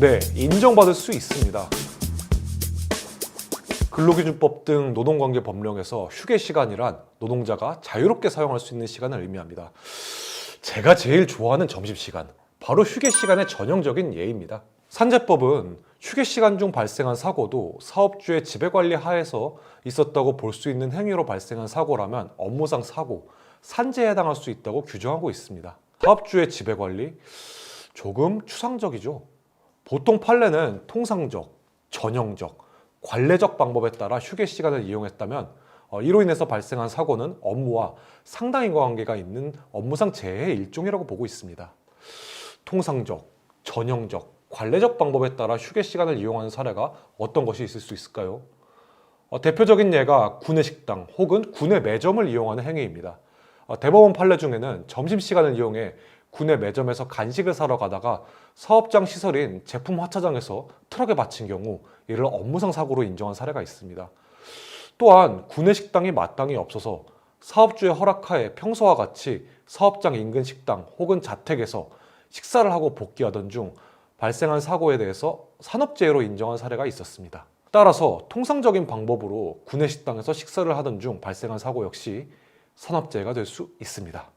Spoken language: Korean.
네, 인정받을 수 있습니다. 근로기준법 등 노동관계 법령에서 휴게 시간이란 노동자가 자유롭게 사용할 수 있는 시간을 의미합니다. 제가 제일 좋아하는 점심시간, 바로 휴게 시간의 전형적인 예입니다. 산재법은 휴게 시간 중 발생한 사고도 사업주의 지배관리 하에서 있었다고 볼 수 있는 행위로 발생한 사고라면 업무상 사고, 산재에 해당할 수 있다고 규정하고 있습니다. 사업주의 지배관리? 조금 추상적이죠. 보통 판례는 통상적, 전형적, 관례적 방법에 따라 휴게 시간을 이용했다면 어, 이로 인해서 발생한 사고는 업무와 상당 인과관계가 있는 업무상 재해의 일종이라고 보고 있습니다. 통상적, 전형적, 관례적 방법에 따라 휴게 시간을 이용하는 사례가 어떤 것이 있을 수 있을까요? 어, 대표적인 예가 구내 식당 혹은 구내 매점을 이용하는 행위입니다. 어, 대법원 판례 중에는 점심 시간을 이용해 구내 매점에서 간식을 사러 가다가 사업장 시설인 제품 화차장에서 트럭에 받친 경우 이를 업무상 사고로 인정한 사례가 있습니다. 또한 구내 식당이 마땅히 없어서 사업주의 허락하에 평소와 같이 사업장 인근 식당 혹은 자택에서 식사를 하고 복귀하던 중 발생한 사고에 대해서 산업재해로 인정한 사례가 있었습니다. 따라서 통상적인 방법으로 구내 식당에서 식사를 하던 중 발생한 사고 역시 산업재해가 될 수 있습니다.